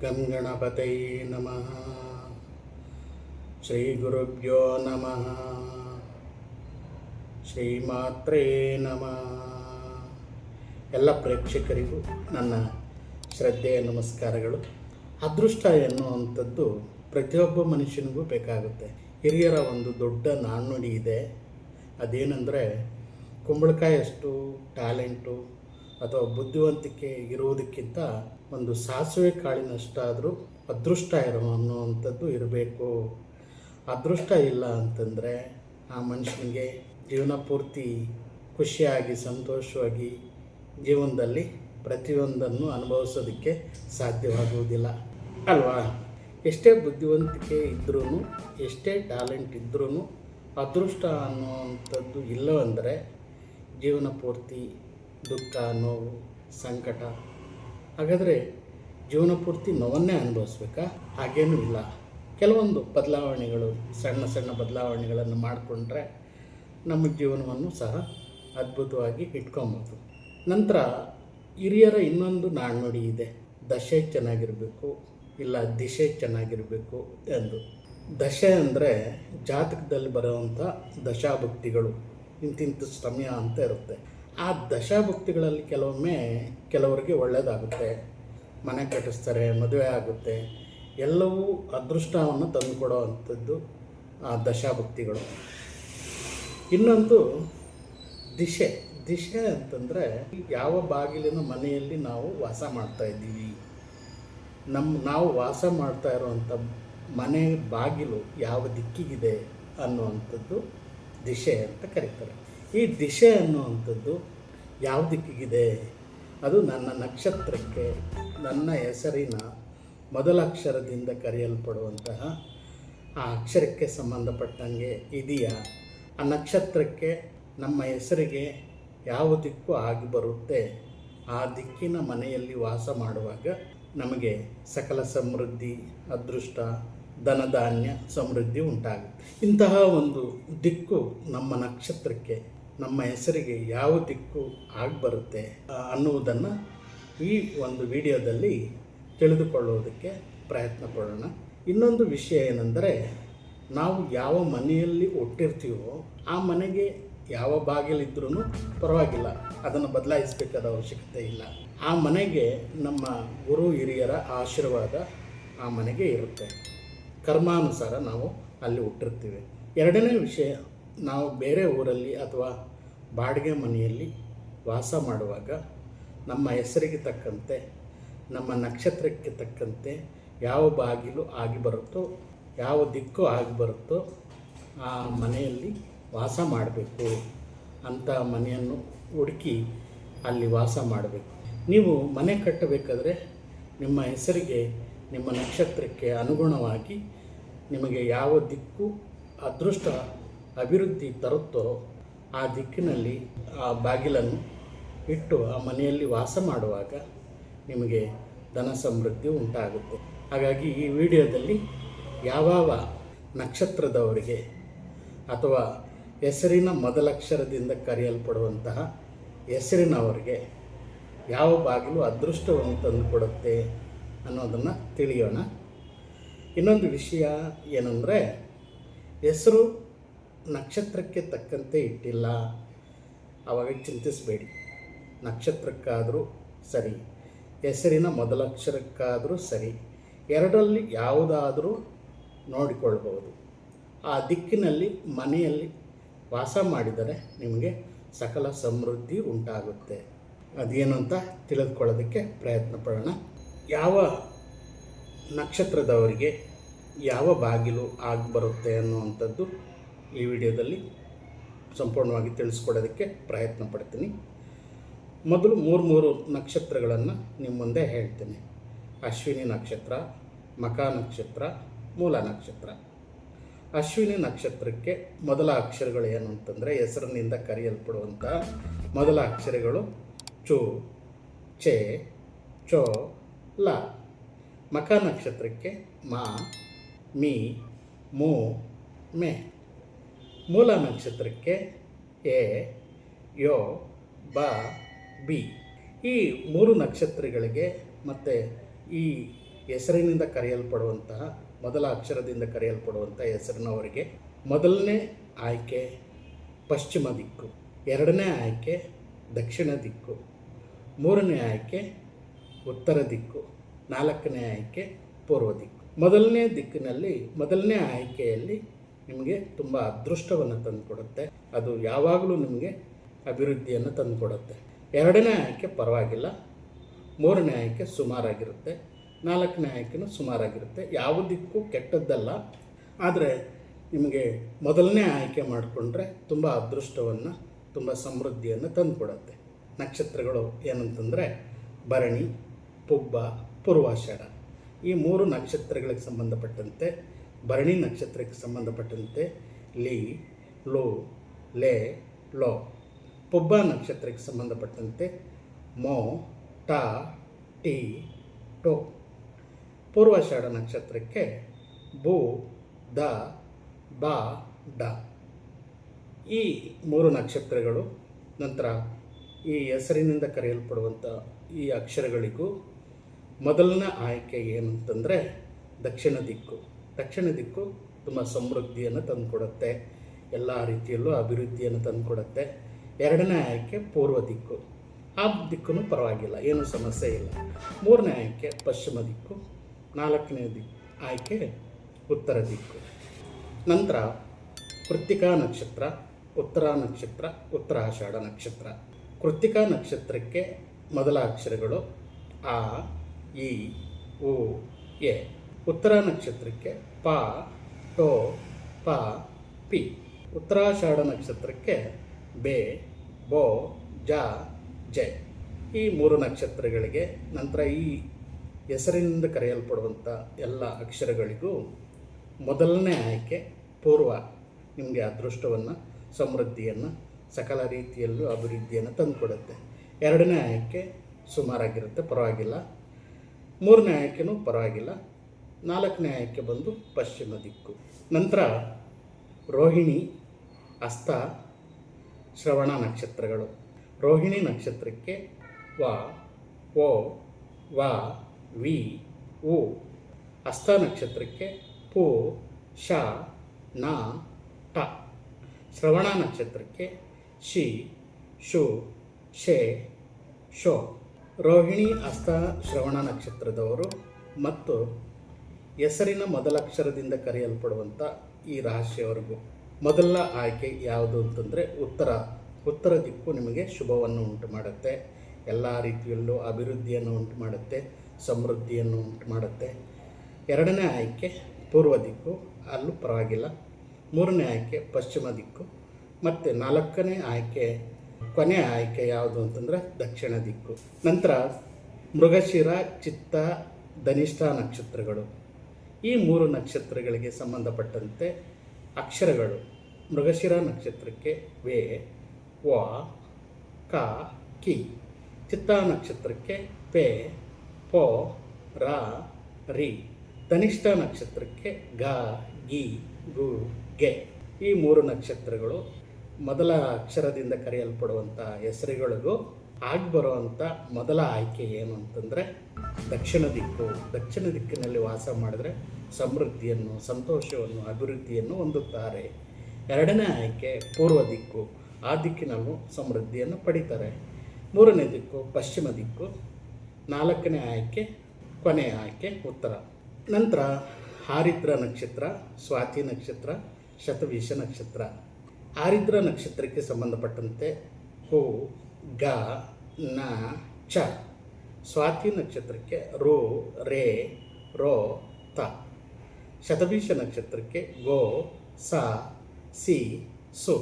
ಗಂ ಗಣಪತೈ ನಮಃ ಶ್ರೀ ಗುರುಭ್ಯೋ ನಮಃ ಶ್ರೀಮಾತ್ರೇ ನಮಃ ಎಲ್ಲ ಪ್ರೇಕ್ಷಕರಿಗೂ ನನ್ನ ಶ್ರದ್ಧೆಯ ನಮಸ್ಕಾರಗಳು. ಅದೃಷ್ಟ ಎನ್ನುವಂಥದ್ದು ಪ್ರತಿಯೊಬ್ಬ ಮನುಷ್ಯನಿಗೂ ಬೇಕಾಗುತ್ತೆ. ಹಿರಿಯರ ಒಂದು ದೊಡ್ಡ ನಾಣ್ಣುಡಿ ಇದೆ. ಅದೇನೆಂದರೆ ಕುಂಬಳಕಾಯಷ್ಟು, ಟ್ಯಾಲೆಂಟು ಅಥವಾ ಬುದ್ಧಿವಂತಿಕೆ ಇರುವುದಕ್ಕಿಂತ ಒಂದು ಸಾಸಿವೆ ಕಾಳಿನಷ್ಟಾದರೂ ಅದೃಷ್ಟ ಇರೋ ಅನ್ನುವಂಥದ್ದು ಇರಬೇಕು. ಅದೃಷ್ಟ ಇಲ್ಲ ಅಂತಂದರೆ ಆ ಮನುಷ್ಯನಿಗೆ ಜೀವನ ಪೂರ್ತಿ ಖುಷಿಯಾಗಿ, ಸಂತೋಷವಾಗಿ ಜೀವನದಲ್ಲಿ ಪ್ರತಿಯೊಂದನ್ನು ಅನುಭವಿಸೋದಕ್ಕೆ ಸಾಧ್ಯವಾಗುವುದಿಲ್ಲ. ಅಲ್ವಾ? ಎಷ್ಟೇ ಬುದ್ಧಿವಂತಿಕೆ ಇದ್ರೂ ಎಷ್ಟೇ ಟ್ಯಾಲೆಂಟ್ ಇದ್ರೂ ಅದೃಷ್ಟ ಅನ್ನುವಂಥದ್ದು ಇಲ್ಲವೆಂದರೆ ಜೀವನ ಪೂರ್ತಿ ದುಃಖ, ನೋವು, ಸಂಕಟ. ಹಾಗಾದರೆ ಜೀವನ ಪೂರ್ತಿ ನೋವನ್ನೇ ಅನುಭವಿಸ್ಬೇಕಾ? ಹಾಗೇನೂ ಇಲ್ಲ. ಕೆಲವೊಂದು ಬದಲಾವಣೆಗಳು, ಸಣ್ಣ ಸಣ್ಣ ಬದಲಾವಣೆಗಳನ್ನು ಮಾಡಿಕೊಂಡ್ರೆ ನಮ್ಮ ಜೀವನವನ್ನು ಸಹ ಅದ್ಭುತವಾಗಿ ಇಟ್ಕೊಬೋದು. ನಂತರ ಹಿರಿಯರ ಇನ್ನೊಂದು ನಾಣ್ಣುಡಿ ಇದೆ. ದಶೆ ಚೆನ್ನಾಗಿರಬೇಕು, ಇಲ್ಲ ದಿಶೆ ಚೆನ್ನಾಗಿರಬೇಕು ಎಂದು. ದಶೆ ಅಂದರೆ ಜಾತಕದಲ್ಲಿ ಬರುವಂಥ ದಶಾಭಕ್ತಿಗಳು ಇಂತಿಂಥ ಸಮಯ ಅಂತ ಇರುತ್ತೆ. ಆ ದಶಾಭಕ್ತಿಗಳಲ್ಲಿ ಕೆಲವೊಮ್ಮೆ ಕೆಲವರಿಗೆ ಒಳ್ಳೆಯದಾಗುತ್ತೆ. ಮನೆ ಕಟ್ಟಿಸ್ತಾರೆ, ಮದುವೆ ಆಗುತ್ತೆ. ಎಲ್ಲವೂ ಅದೃಷ್ಟವನ್ನು ತಂದುಕೊಡೋ ಅಂಥದ್ದು ಆ ದಶಾಭಕ್ತಿಗಳು. ಇನ್ನೊಂದು ದಿಶೆ. ದಿಶೆ ಅಂತಂದರೆ ಯಾವ ಬಾಗಿಲಿನ ಮನೆಯಲ್ಲಿ ನಾವು ವಾಸ ಮಾಡ್ತಾ ಇದ್ದೀವಿ. ನಮ್ಮ ನಾವು ವಾಸ ಮಾಡ್ತಾ ಇರುವಂಥ ಮನೆ ಬಾಗಿಲು ಯಾವ ದಿಕ್ಕಿಗಿದೆ ಅನ್ನುವಂಥದ್ದು ದಿಶೆ ಅಂತ ಕರೀತಾರೆ. ಈ ದಿಶೆ ಅನ್ನುವಂಥದ್ದು ಯಾವ ದಿಕ್ಕಿಗಿದೆ? ಅದು ನನ್ನ ನಕ್ಷತ್ರಕ್ಕೆ, ನನ್ನ ಹೆಸರಿನ ಮೊದಲ ಅಕ್ಷರದಿಂದ ಕರೆಯಲ್ಪಡುವಂತಹ ಆ ಅಕ್ಷರಕ್ಕೆ ಸಂಬಂಧಪಟ್ಟಂಗೆ ಇದೆಯಾ? ಆ ನಕ್ಷತ್ರಕ್ಕೆ ನಮ್ಮ ಹೆಸರಿಗೆ ಯಾವ ದಿಕ್ಕು ಆಗಿ ಬರುತ್ತೆ? ಆ ದಿಕ್ಕಿನ ಮನೆಯಲ್ಲಿ ವಾಸ ಮಾಡುವಾಗ ನಮಗೆ ಸಕಲ ಸಮೃದ್ಧಿ, ಅದೃಷ್ಟ ಧನಧಾನ್ಯ ಸಮೃದ್ಧಿ ಉಂಟಾಗುತ್ತೆ. ಇಂತಹ ಒಂದು ದಿಕ್ಕು ನಮ್ಮ ನಕ್ಷತ್ರಕ್ಕೆ, ನಮ್ಮ ಹೆಸರಿಗೆ ಯಾವ ದಿಕ್ಕು ಬರುತ್ತೆ ಅನ್ನುವುದನ್ನು ಈ ಒಂದು ವಿಡಿಯೋದಲ್ಲಿ ತಿಳಿದುಕೊಳ್ಳುವುದಕ್ಕೆ ಪ್ರಯತ್ನ ಪಡೋಣ ಇನ್ನೊಂದು ವಿಷಯ ಏನೆಂದರೆ, ನಾವು ಯಾವ ಮನೆಯಲ್ಲಿ ಒಟ್ಟಿರ್ತೀವೋ, ಆ ಮನೆಗೆ ಯಾವ ಬಾಗಿಲಿದ್ರೂ ಪರವಾಗಿಲ್ಲ. ಅದನ್ನು ಬದಲಾಯಿಸಬೇಕಾದ ಅವಶ್ಯಕತೆ ಇಲ್ಲ. ಆ ಮನೆಗೆ ನಮ್ಮ ಗುರು ಹಿರಿಯರ ಆಶೀರ್ವಾದ ಆ ಮನೆಗೆ ಇರುತ್ತೆ. ಕರ್ಮಾನುಸಾರ ನಾವು ಅಲ್ಲಿ ಹುಟ್ಟಿರ್ತೀವಿ. ಎರಡನೇ ವಿಷಯ, ನಾವು ಬೇರೆ ಊರಲ್ಲಿ ಅಥವಾ ಬಾಡಿಗೆ ಮನೆಯಲ್ಲಿ ವಾಸ ಮಾಡುವಾಗ ನಮ್ಮ ಹೆಸರಿಗೆ ತಕ್ಕಂತೆ, ನಮ್ಮ ನಕ್ಷತ್ರಕ್ಕೆ ತಕ್ಕಂತೆ ಯಾವ ಬಾಗಿಲು ಆಗಿ ಬರುತ್ತೋ, ಯಾವ ದಿಕ್ಕು ಆಗಿ ಬರುತ್ತೋ ಆ ಮನೆಯಲ್ಲಿ ವಾಸ ಮಾಡಬೇಕು. ಅಂತ ಮನೆಯನ್ನು ಹುಡುಕಿ ಅಲ್ಲಿ ವಾಸ ಮಾಡಬೇಕು. ನೀವು ಮನೆ ಕಟ್ಟಬೇಕಾದ್ರೆ ನಿಮ್ಮ ಹೆಸರಿಗೆ, ನಿಮ್ಮ ನಕ್ಷತ್ರಕ್ಕೆ ಅನುಗುಣವಾಗಿ ನಿಮಗೆ ಯಾವ ದಿಕ್ಕು ಅದೃಷ್ಟ ಅಭಿವೃದ್ಧಿ ತರುತ್ತೋ ಆ ದಿಕ್ಕಿನಲ್ಲಿ ಆ ಬಾಗಿಲನ್ನು ಇಟ್ಟು ಆ ಮನೆಯಲ್ಲಿ ವಾಸ ಮಾಡುವಾಗ ನಿಮಗೆ ಧನ ಸಮೃದ್ಧಿ ಉಂಟಾಗುತ್ತೆ. ಹಾಗಾಗಿ ಈ ವಿಡಿಯೋದಲ್ಲಿ ಯಾವ ನಕ್ಷತ್ರದವರಿಗೆ ಅಥವಾ ಹೆಸರಿನ ಮೊದಲಕ್ಷರದಿಂದ ಕರೆಯಲ್ಪಡುವಂತಹ ಹೆಸರಿನವರಿಗೆ ಯಾವ ಬಾಗಿಲು ಅದೃಷ್ಟವನ್ನು ತಂದುಕೊಡುತ್ತೆ ಅನ್ನೋದನ್ನು ತಿಳಿಯೋಣ. ಇನ್ನೊಂದು ವಿಷಯ ಏನಂದರೆ, ಹೆಸರು ನಕ್ಷತ್ರಕ್ಕೆ ತಕ್ಕಂತೆ ಇಟ್ಟಿಲ್ಲ. ಆವಾಗ ಚಿಂತಿಸಬೇಡಿ. ನಕ್ಷತ್ರಕ್ಕಾದರೂ ಸರಿ, ಹೆಸರಿನ ಮೊದಲಕ್ಷರಕ್ಕಾದರೂ ಸರಿ, ಎರಡರಲ್ಲಿ ಯಾವುದಾದರೂ ನೋಡಿಕೊಳ್ಬಹುದು. ಆ ದಿಕ್ಕಿನಲ್ಲಿ, ಮನೆಯಲ್ಲಿ ವಾಸ ಮಾಡಿದರೆ ನಿಮಗೆ ಸಕಲ ಸಮೃದ್ಧಿ ಉಂಟಾಗುತ್ತೆ. ಅದೇನು ಅಂತ ತಿಳಿದುಕೊಳ್ಳೋದಕ್ಕೆ ಪ್ರಯತ್ನ ಪಡೋಣ. ಯಾವ ನಕ್ಷತ್ರದವರಿಗೆ ಯಾವ ಬಾಗಿಲು ಆಗಿ ಬರುತ್ತೆ ಅನ್ನುವಂಥದ್ದು ಈ ವಿಡಿಯೋದಲ್ಲಿ ಸಂಪೂರ್ಣವಾಗಿ ತಿಳಿಸ್ಕೊಡೋದಕ್ಕೆ ಪ್ರಯತ್ನ ಪಡ್ತೀನಿ. ಮೊದಲು ಮೂರು ಮೂರು ನಕ್ಷತ್ರಗಳನ್ನು ನಿಮ್ಮ ಮುಂದೆ ಹೇಳ್ತೀನಿ. ಅಶ್ವಿನಿ ನಕ್ಷತ್ರ, ಮಕ ನಕ್ಷತ್ರ, ಮೂಲ ನಕ್ಷತ್ರ. ಅಶ್ವಿನಿ ನಕ್ಷತ್ರಕ್ಕೆ ಮೊದಲ ಅಕ್ಷರಗಳು ಏನು ಅಂತಂದರೆ ಹೆಸರಿನಿಂದ ಕರೆಯಲ್ಪಡುವಂಥ ಮೊದಲ ಅಕ್ಷರಗಳು ಚು ಚೆ ಚೋ, ಲ. ಮಕ ನಕ್ಷತ್ರಕ್ಕೆ ಮಾ ಮೀ, ಮೂ, ಮೇ. ಮೂಲ ನಕ್ಷತ್ರಕ್ಕೆ ಎ, ಯೋ, ಬ, ಬಿ. ಈ ಮೂರು ನಕ್ಷತ್ರಗಳಿಗೆ ಮತ್ತು ಈ ಹೆಸರಿನಿಂದ ಕರೆಯಲ್ಪಡುವಂತಹ, ಮೊದಲ ಅಕ್ಷರದಿಂದ ಕರೆಯಲ್ಪಡುವಂಥ ಹೆಸರಿನವರಿಗೆ ಮೊದಲನೇ ಆಯ್ಕೆ ಪಶ್ಚಿಮ ದಿಕ್ಕು, ಎರಡನೇ ಆಯ್ಕೆ ದಕ್ಷಿಣ ದಿಕ್ಕು, ಮೂರನೇ ಆಯ್ಕೆ ಉತ್ತರ ದಿಕ್ಕು, ನಾಲ್ಕನೇ ಆಯ್ಕೆ ಪೂರ್ವ ದಿಕ್ಕು. ಮೊದಲನೇ ದಿಕ್ಕಿನಲ್ಲಿ, ಮೊದಲನೇ ಆಯ್ಕೆಯಲ್ಲಿ ನಿಮಗೆ ತುಂಬ ಅದೃಷ್ಟವನ್ನು ತಂದುಕೊಡುತ್ತೆ. ಅದು ಯಾವಾಗಲೂ ನಿಮಗೆ ಅಭಿವೃದ್ಧಿಯನ್ನು ತಂದುಕೊಡುತ್ತೆ. ಎರಡನೇ ಆಯ್ಕೆ ಪರವಾಗಿಲ್ಲ. ಮೂರನೇ ಆಯ್ಕೆ ಸುಮಾರಾಗಿರುತ್ತೆ. ನಾಲ್ಕನೇ ಆಯ್ಕೆನೂ ಸುಮಾರಾಗಿರುತ್ತೆ. ಯಾವ ದಿಕ್ಕು ಕೆಟ್ಟದ್ದಲ್ಲ. ಆದರೆ ನಿಮಗೆ ಮೊದಲನೇ ಆಯ್ಕೆ ಮಾಡಿಕೊಂಡ್ರೆ ತುಂಬ ಅದೃಷ್ಟವನ್ನು, ತುಂಬ ಸಮೃದ್ಧಿಯನ್ನು ತಂದುಕೊಡುತ್ತೆ. ನಕ್ಷತ್ರಗಳು ಏನಂತಂದರೆ, ಭರಣಿ, ಪುಬ್ಬ, ಪೂರ್ವಾಷಾಢ. ಈ ಮೂರು ನಕ್ಷತ್ರಗಳಿಗೆ ಸಂಬಂಧಪಟ್ಟಂತೆ, ಭರಣಿ ನಕ್ಷತ್ರಕ್ಕೆ ಸಂಬಂಧಪಟ್ಟಂತೆ, ಲಿ, ಲೋ, ಲೇ, ಲೋ. ಪುಬ್ಬ ನಕ್ಷತ್ರಕ್ಕೆ ಸಂಬಂಧಪಟ್ಟಂತೆ, ಮೋ, ಟ, ಟಿ, ಟೋ. ಪೂರ್ವಾಷಾಢ ನಕ್ಷತ್ರಕ್ಕೆ ಬು ದ, ಬ, ಡ. ಈ ಮೂರು ನಕ್ಷತ್ರಗಳು ನಂತರ ಈ ಹೆಸರಿನಿಂದ ಕರೆಯಲ್ಪಡುವಂಥ ಈ ಅಕ್ಷರಗಳಿಗೂ ಮೊದಲನೇ ಆಯ್ಕೆ ಏನು ಅಂತಂದರೆ ದಕ್ಷಿಣ ದಿಕ್ಕು. ದಕ್ಷಿಣ ದಿಕ್ಕು ತುಂಬ ಸಮೃದ್ಧಿಯನ್ನು ತಂದುಕೊಡುತ್ತೆ. ಎಲ್ಲ ರೀತಿಯಲ್ಲೂ ಅಭಿವೃದ್ಧಿಯನ್ನು ತಂದುಕೊಡುತ್ತೆ. ಎರಡನೇ ಆಯ್ಕೆ ಪೂರ್ವ ದಿಕ್ಕು. ಆ ದಿಕ್ಕೂ ಪರವಾಗಿಲ್ಲ, ಏನೂ ಸಮಸ್ಯೆ ಇಲ್ಲ. ಮೂರನೇ ಆಯ್ಕೆ ಪಶ್ಚಿಮ ದಿಕ್ಕು. ನಾಲ್ಕನೇ ದಿಕ್ ಆಯ್ಕೆ ಉತ್ತರ ದಿಕ್ಕು. ನಂತರ ಕೃತ್ತಿಕಾ ನಕ್ಷತ್ರ, ಉತ್ತರ ನಕ್ಷತ್ರ, ಉತ್ತರಾಷಾಢ ನಕ್ಷತ್ರ. ಕೃತಿಕಾ ನಕ್ಷತ್ರಕ್ಕೆ ಮೊದಲ ಅಕ್ಷರಗಳು ಆ ಇ ಉ, ಎ, ಉತ್ತರ ನಕ್ಷತ್ರಕ್ಕೆ ಪ ಟೋ ಪ, ಪಿ. ಉತ್ತರಾಷಾಢ ನಕ್ಷತ್ರಕ್ಕೆ ಬೆ, ಬೋ, ಜ, ಜೆ. ಈ ಮೂರು ನಕ್ಷತ್ರಗಳಿಗೆ ನಂತರ ಈ ಹೆಸರಿನಿಂದ ಕರೆಯಲ್ಪಡುವಂಥ ಎಲ್ಲ ಅಕ್ಷರಗಳಿಗೂ ಮೊದಲನೇ ಆಯ್ಕೆ ಪೂರ್ವ. ನಿಮಗೆ ಅದೃಷ್ಟವನ್ನು, ಸಮೃದ್ಧಿಯನ್ನು, ಸಕಲ ರೀತಿಯಲ್ಲೂ ಅಭಿವೃದ್ಧಿಯನ್ನು ತಂದುಕೊಡುತ್ತೆ. ಎರಡನೇ ಆಯ್ಕೆ ಸುಮಾರಾಗಿರುತ್ತೆ, ಪರವಾಗಿಲ್ಲ. ಮೂರನೇ ಆಯ್ಕೆನೂ ಪರವಾಗಿಲ್ಲ. ನಾಲ್ಕನೇ ಆಯ್ಕೆ ಬಂದು ಪಶ್ಚಿಮ ದಿಕ್ಕು. ನಂತರ ರೋಹಿಣಿ, ಅಸ್ತ, ಶ್ರವಣ ನಕ್ಷತ್ರಗಳು. ರೋಹಿಣಿ ನಕ್ಷತ್ರಕ್ಕೆ ವ, ಓ, ವ, ವಿ, ಉ. ಹಸ್ತ ನಕ್ಷತ್ರಕ್ಕೆ ಪು ಶ ನ, ಟ. ಶ್ರವಣ ನಕ್ಷತ್ರಕ್ಕೆ ಶಿ ಶು ಶೇ, ಶೋ. ರೋಹಿಣಿ ಹಸ್ತ ಶ್ರವಣ ನಕ್ಷತ್ರದವರು ಮತ್ತು ಹೆಸರಿನ ಮೊದಲಕ್ಷರದಿಂದ ಕರೆಯಲ್ಪಡುವಂಥ ಈ ರಾಶಿಯವರೆಗೂ ಮೊದಲ ಆಯ್ಕೆ ಯಾವುದು ಅಂತಂದರೆ ಉತ್ತರ ಉತ್ತರ ದಿಕ್ಕು ನಿಮಗೆ ಶುಭವನ್ನು ಉಂಟು ಮಾಡುತ್ತೆ. ಎಲ್ಲ ರೀತಿಯಲ್ಲೂ ಅಭಿವೃದ್ಧಿಯನ್ನು ಉಂಟು ಮಾಡುತ್ತೆ, ಸಮೃದ್ಧಿಯನ್ನು ಉಂಟು ಮಾಡುತ್ತೆ. ಎರಡನೇ ಆಯ್ಕೆ ಪೂರ್ವ ದಿಕ್ಕು, ಅಲ್ಲೂ ಪರವಾಗಿಲ್ಲ. ಮೂರನೇ ಆಯ್ಕೆ ಪಶ್ಚಿಮ ದಿಕ್ಕು. ಮತ್ತು ನಾಲ್ಕನೇ ಆಯ್ಕೆ ಕೊನೆಯ ಆಯ್ಕೆ ಯಾವುದು ಅಂತಂದರೆ ದಕ್ಷಿಣ ದಿಕ್ಕು. ನಂತರ ಮೃಗಶಿರ, ಚಿತ್ತ, ಧನಿಷ್ಠ ನಕ್ಷತ್ರಗಳು. ಈ ಮೂರು ನಕ್ಷತ್ರಗಳಿಗೆ ಸಂಬಂಧಪಟ್ಟಂತೆ ಅಕ್ಷರಗಳು. ಮೃಗಶಿರ ನಕ್ಷತ್ರಕ್ಕೆ ವೇ, ವ, ಕ, ಕಿ. ಚಿತ್ತ ನಕ್ಷತ್ರಕ್ಕೆ ಪೆ, ಪೊ, ರ, ರಿ. ಧನಿಷ್ಠ ನಕ್ಷತ್ರಕ್ಕೆ ಗ, ಗಿ, ಗು, ಗೆ. ಈ ಮೂರು ನಕ್ಷತ್ರಗಳು ಮೊದಲ ಅಕ್ಷರದಿಂದ ಕರೆಯಲ್ಪಡುವಂಥ ಹೆಸರುಗಳಿಗೂ ಆಗಿ ಬರುವಂಥ ಮೊದಲ ಆಯ್ಕೆ ಏನು ಅಂತಂದರೆ ದಕ್ಷಿಣ ದಿಕ್ಕು. ದಕ್ಷಿಣ ದಿಕ್ಕಿನಲ್ಲಿ ವಾಸ ಮಾಡಿದ್ರೆ ಸಮೃದ್ಧಿಯನ್ನು, ಸಂತೋಷವನ್ನು, ಅಭಿವೃದ್ಧಿಯನ್ನು ಹೊಂದುತ್ತಾರೆ. ಎರಡನೇ ಆಯ್ಕೆ ಪೂರ್ವ ದಿಕ್ಕು. ಆ ದಿಕ್ಕಿನಲ್ಲೂ ಸಮೃದ್ಧಿಯನ್ನು ಪಡಿತಾರೆ. ಮೂರನೇ ದಿಕ್ಕು, ಪಶ್ಚಿಮ ದಿಕ್ಕು. ನಾಲ್ಕನೇ ಆಯ್ಕೆ, ಕೊನೆಯ ಆಯ್ಕೆ, ಉತ್ತರ. ನಂತರ ಹಾರಿದ್ರ ನಕ್ಷತ್ರ, ಸ್ವಾತಿ ನಕ್ಷತ್ರ, ಶತವೀಶ ನಕ್ಷತ್ರ. ಆರಿದ್ರ ನಕ್ಷತ್ರಕ್ಕೆ ಸಂಬಂಧಪಟ್ಟಂತೆ ಹು, ಗ, ನ, ಚ. ಸ್ವಾತಿ ನಕ್ಷತ್ರಕ್ಕೆ ರೋ, ರೇ, ರೋ, ತ. ಶತಭೀಷ ನಕ್ಷತ್ರಕ್ಕೆ ಗೋ, ಸ, ಸಿ, ಸು.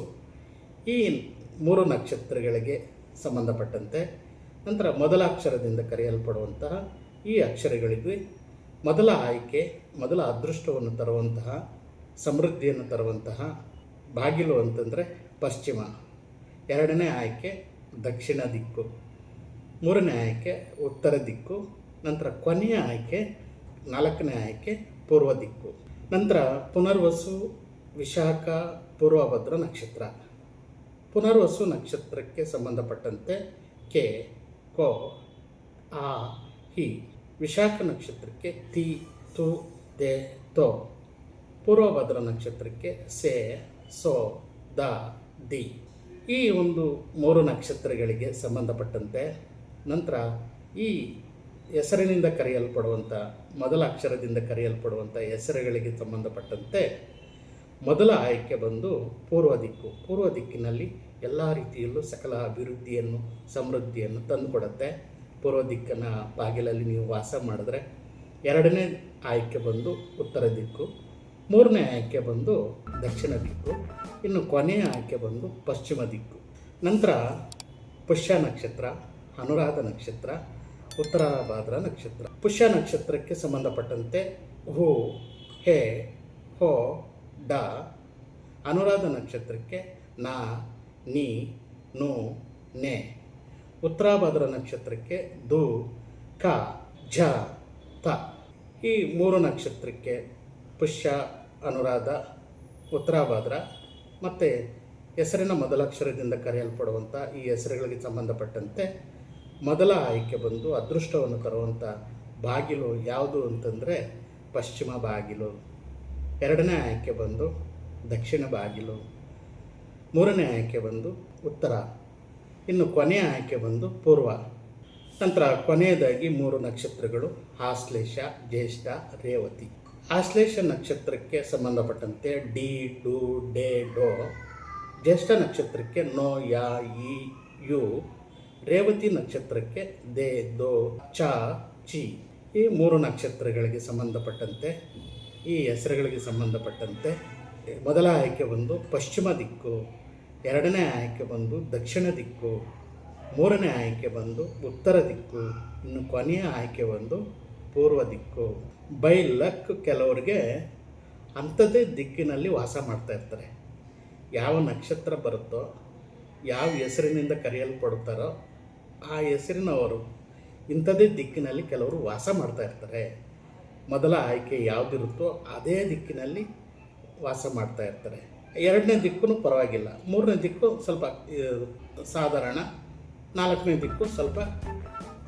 ಈ ಮೂರು ನಕ್ಷತ್ರಗಳಿಗೆ ಸಂಬಂಧಪಟ್ಟಂತೆ ನಂತರ ಮೊದಲ ಅಕ್ಷರದಿಂದ ಕರೆಯಲ್ಪಡುವಂತಹ ಈ ಅಕ್ಷರಗಳಿಗೆ ಮೊದಲ ಆಯ್ಕೆ, ಮೊದಲ ಅದೃಷ್ಟವನ್ನು ತರುವಂತಹ, ಸಮೃದ್ಧಿಯನ್ನು ತರುವಂತಹ ಬಾಗಿಲು ಅಂತಂದರೆ ಪಶ್ಚಿಮ, ಎರಡನೇ ಆಯ್ಕೆ ದಕ್ಷಿಣ ದಿಕ್ಕು, ಮೂರನೇ ಆಯ್ಕೆ ಉತ್ತರ ದಿಕ್ಕು, ನಂತರ ಕೊನೆಯ ಆಯ್ಕೆ, ನಾಲ್ಕನೇ ಆಯ್ಕೆ ಪೂರ್ವ ದಿಕ್ಕು. ನಂತರ ಪುನರ್ವಸು ವಿಶಾಖ ಪೂರ್ವಭದ್ರ ನಕ್ಷತ್ರ. ಪುನರ್ವಸು ನಕ್ಷತ್ರಕ್ಕೆ ಸಂಬಂಧಪಟ್ಟಂತೆ ಕೆ, ಕೋ, ಆ, ಹಿ, ವಿಶಾಖ ನಕ್ಷತ್ರಕ್ಕೆ ತಿ, ತು, ದೆ, ತೋ. ಪೂರ್ವಭದ್ರ ನಕ್ಷತ್ರಕ್ಕೆ ಸೆ ಸೋ ದ ದಿ. ಈ ಒಂದು ಮೂರು ನಕ್ಷತ್ರಗಳಿಗೆ ಸಂಬಂಧಪಟ್ಟಂತೆ ನಂತರ ಈ ಹೆಸರಿನಿಂದ ಕರೆಯಲ್ಪಡುವಂಥ ಮೊದಲ ಅಕ್ಷರದಿಂದ ಕರೆಯಲ್ಪಡುವಂಥ ಹೆಸರುಗಳಿಗೆ ಸಂಬಂಧಪಟ್ಟಂತೆ ಮೊದಲ ಆಯ್ಕೆ ಬಂದು ಪೂರ್ವ ದಿಕ್ಕು. ಪೂರ್ವ ದಿಕ್ಕಿನಲ್ಲಿ ಎಲ್ಲ ರೀತಿಯಲ್ಲೂ ಸಕಲ ಅಭಿವೃದ್ಧಿಯನ್ನು, ಸಮೃದ್ಧಿಯನ್ನು ತಂದುಕೊಡುತ್ತೆ. ಪೂರ್ವ ದಿಕ್ಕನ ಬಾಗಿಲಲ್ಲಿ ನೀವು ವಾಸ ಮಾಡಿದ್ರೆ ಎರಡನೇ ಆಯ್ಕೆ ಬಂದು ಉತ್ತರ ದಿಕ್ಕು. ಮೂರನೇ ಆಯ್ಕೆ ಬಂದು ದಕ್ಷಿಣ ದಿಕ್ಕು, ಇನ್ನು ಕೊನೆಯ ಆಯ್ಕೆ ಬಂದು ಪಶ್ಚಿಮ ದಿಕ್ಕು. ನಂತರ ಪುಷ್ಯ ನಕ್ಷತ್ರ, ಅನುರಾಧ ನಕ್ಷತ್ರ, ಉತ್ತರಾಭಾದ್ರ ನಕ್ಷತ್ರ. ಪುಷ್ಯ ನಕ್ಷತ್ರಕ್ಕೆ ಸಂಬಂಧಪಟ್ಟಂತೆ ಹೂ, ಹೇ, ಹೋ, ಡ. ಅನುರಾಧ ನಕ್ಷತ್ರಕ್ಕೆ ನಾ, ನೀ, ನು, ನೆ. ಉತ್ತರಾಭಾದ್ರ ನಕ್ಷತ್ರಕ್ಕೆ ದು, ಕ ಝ ತ. ಈ ಮೂರು ನಕ್ಷತ್ರಕ್ಕೆ ಪುಷ್ಯ, ಅನುರಾಧ, ಉತ್ತರಾಭದ್ರ ಮತ್ತು ಹೆಸರಿನ ಮೊದಲಕ್ಷರದಿಂದ ಕರೆಯಲ್ಪಡುವಂಥ ಈ ಹೆಸರುಗಳಿಗೆ ಸಂಬಂಧಪಟ್ಟಂತೆ ಮೊದಲ ಆಯ್ಕೆ ಬಂದು ಅದೃಷ್ಟವನ್ನು ತರುವಂಥ ಬಾಗಿಲು ಯಾವುದು ಅಂತಂದರೆ ಪಶ್ಚಿಮ ಬಾಗಿಲು. ಎರಡನೇ ಆಯ್ಕೆ ಬಂದು ದಕ್ಷಿಣ ಬಾಗಿಲು. ಮೂರನೇ ಆಯ್ಕೆ ಬಂದು ಉತ್ತರ. ಇನ್ನು ಕೊನೆಯ ಆಯ್ಕೆ ಬಂದು ಪೂರ್ವ. ನಂತರ ಕೊನೆಯದಾಗಿ ಮೂರು ನಕ್ಷತ್ರಗಳು ಆಶ್ಲೇಷ ಜ್ಯೇಷ್ಠ, ರೇವತಿ. ಆಶ್ಲೇಷ ನಕ್ಷತ್ರಕ್ಕೆ ಸಂಬಂಧಪಟ್ಟಂತೆ ಡಿ, ಡು, ಡೇ, ಡೋ ಜ್ಯೇಷ್ಠ ನಕ್ಷತ್ರಕ್ಕೆ ನೋ, ಯಾ ಇ ಯು ರೇವತಿ ನಕ್ಷತ್ರಕ್ಕೆ ದೇ, ದೋ, ಚ, ಚಿ ಈ ಮೂರು ನಕ್ಷತ್ರಗಳಿಗೆ ಸಂಬಂಧಪಟ್ಟಂತೆ, ಈ ಹೆಸರುಗಳಿಗೆ ಸಂಬಂಧಪಟ್ಟಂತೆ ಮೊದಲ ಆಯ್ಕೆ ಬಂದು ಪಶ್ಚಿಮ ದಿಕ್ಕು, ಎರಡನೇ ಆಯ್ಕೆ ಬಂದು ದಕ್ಷಿಣ ದಿಕ್ಕು, ಮೂರನೇ ಆಯ್ಕೆ ಬಂದು ಉತ್ತರ ದಿಕ್ಕು, ಇನ್ನು ಕೊನೆಯ ಆಯ್ಕೆ ಬಂದು ಪೂರ್ವ ದಿಕ್ಕು. ಬೈ ಲಕ್ ಕೆಲವರಿಗೆ ಅಂಥದ್ದೇ ದಿಕ್ಕಿನಲ್ಲಿ ವಾಸ ಮಾಡ್ತಾ ಇರ್ತಾರೆ. ಯಾವ ನಕ್ಷತ್ರ ಬರುತ್ತೋ, ಯಾವ ಹೆಸರಿನಿಂದ ಕರೆಯಲ್ಪಡುತ್ತಾರೋ ಆ ಹೆಸರಿನವರು ಇಂಥದ್ದೇ ದಿಕ್ಕಿನಲ್ಲಿ ಕೆಲವರು ವಾಸ ಮಾಡ್ತಾ ಇರ್ತಾರೆ. ಮೊದಲ ಆಯ್ಕೆ ಯಾವುದಿರುತ್ತೋ ಅದೇ ದಿಕ್ಕಿನಲ್ಲಿ ವಾಸ ಮಾಡ್ತಾ ಇರ್ತಾರೆ. ಎರಡನೇ ದಿಕ್ಕು ಪರವಾಗಿಲ್ಲ. ಮೂರನೇ ದಿಕ್ಕು ಸ್ವಲ್ಪ ಸಾಧಾರಣ. ನಾಲ್ಕನೇ ದಿಕ್ಕು ಸ್ವಲ್ಪ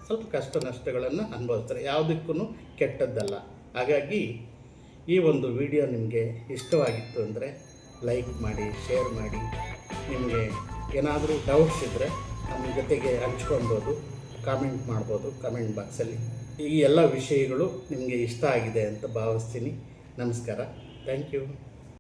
ಸ್ವಲ್ಪ ಕಷ್ಟ ನಷ್ಟಗಳನ್ನು ಅನುಭವಿಸ್ತಾರೆ. ಯಾವುದಕ್ಕೂ ಕೆಟ್ಟದ್ದಲ್ಲ. ಹಾಗಾಗಿ ಈ ಒಂದು ವಿಡಿಯೋ ನಿಮಗೆ ಇಷ್ಟವಾಗಿತ್ತು ಅಂದರೆ ಲೈಕ್ ಮಾಡಿ, ಶೇರ್ ಮಾಡಿ. ನಿಮಗೆ ಏನಾದರೂ ಡೌಟ್ಸ್ ಇದ್ದರೆ ನಮ್ಮ ಜೊತೆಗೆ ಹಂಚ್ಕೊಬೋದು, ಕಾಮೆಂಟ್ ಮಾಡ್ಬೋದು, ಕಮೆಂಟ್ ಬಾಕ್ಸಲ್ಲಿ. ಈ ಎಲ್ಲ ವಿಷಯಗಳು ನಿಮಗೆ ಇಷ್ಟ ಆಗಿದೆ ಅಂತ ಭಾವಿಸ್ತೀನಿ. ನಮಸ್ಕಾರ. Thank you.